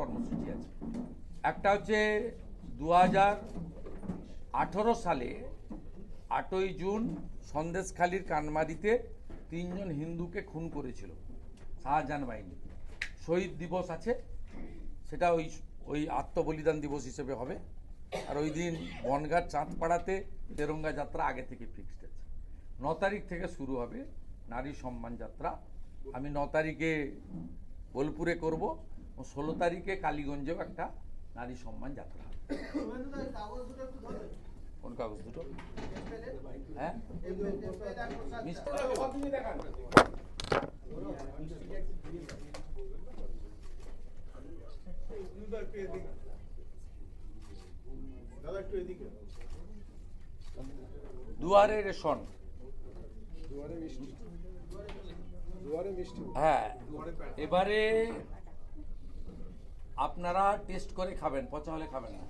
কর্মসূচি আছে। একটা হচ্ছে দু সালে আটই জুন সন্দেশখালীর কানমারিতে তিনজন হিন্দুকে খুন করেছিল, শাহজাহান বাহিনী। শহীদ দিবস আছে, সেটা ওই ওই আত্মবলিদান দিবস হিসেবে হবে। আর ওই দিন বনগাঁ চাঁদপাড়াতে তেরঙ্গা যাত্রা আগে থেকে ফিক্সড আছে। ন তারিখ থেকে শুরু হবে নারী সম্মান যাত্রা। আমি ন তারিখে বোলপুরে করব। ও ষোলো তারিখে কালীগঞ্জেও একটা নারী সম্মান যাত্রা হবে। কোন কাগজ দুটো? হ্যাঁ? দুয়ারে রেশন। দুয়ারে মিষ্টি। হ্যাঁ এবারে আপনারা টেস্ট করে খাবেন পচা হলে খাবেন না।